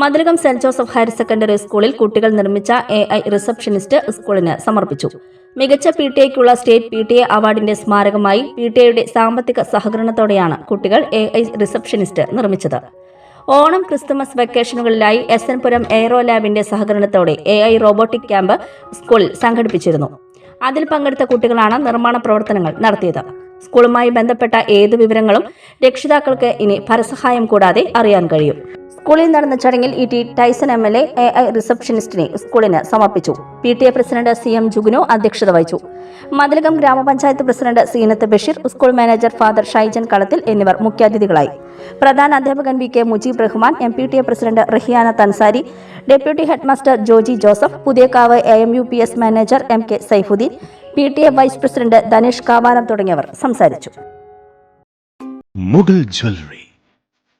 Mathilakam Saint Joseph higher secondary സ്കൂളിൽ കുട്ടികൾ നിർമ്മിച്ച എ ഐ റിസപ്ഷനിസ്റ്റ് സ്കൂളിന് സമർപ്പിച്ചു. മികച്ച പി ടി എക്കുള്ള സ്റ്റേറ്റ് പി ടി എ അവാർഡിന്റെ സ്മാരകമായി പി ടി എയുടെ സാമ്പത്തിക സഹകരണത്തോടെയാണ് കുട്ടികൾ എ ഐ റിസപ്ഷനിസ്റ്റ് നിർമ്മിച്ചത്. ഓണം ക്രിസ്തുമസ് വെക്കേഷനുകളിലായി എസ് എൻ പുരം എയ്റോ ലാബിന്റെ സഹകരണത്തോടെ എ ഐ റോബോട്ടിക് ക്യാമ്പ് സ്കൂളിൽ സംഘടിപ്പിച്ചിരുന്നു. അതിൽ പങ്കെടുത്ത കുട്ടികളാണ് നിർമ്മാണ പ്രവർത്തനങ്ങൾ നടത്തിയത്. സ്കൂളുമായി ബന്ധപ്പെട്ട ഏത് വിവരങ്ങളും രക്ഷിതാക്കൾക്ക് ഇനി പരസഹായം കൂടാതെ അറിയാൻ കഴിയും. സ്കൂളിൽ നടന്ന ചടങ്ങിൽ E T Tyson M L A A റിസപ്ഷനിസ്റ്റിനെ സ്കൂളിന് സമർപ്പിച്ചു. P T A president C M Juguno അധ്യക്ഷത വഹിച്ചു. മതിലകം ഗ്രാമപഞ്ചായത്ത് president Seenath Basheer school manager father Shaijan Kalathil എന്നിവർ മുഖ്യാതിഥികളായി. പ്രധാന അധ്യാപകൻ V K Mujeeb Rahman M P T A president Rahiyana Thansari deputy headmaster Joji Joseph Puthiyakavu A M U P S manager M K Saifuddin P T A vice president Dhanesh Kavanam തുടങ്ങിയവർ സംസാരിച്ചു. Mughal jewellery.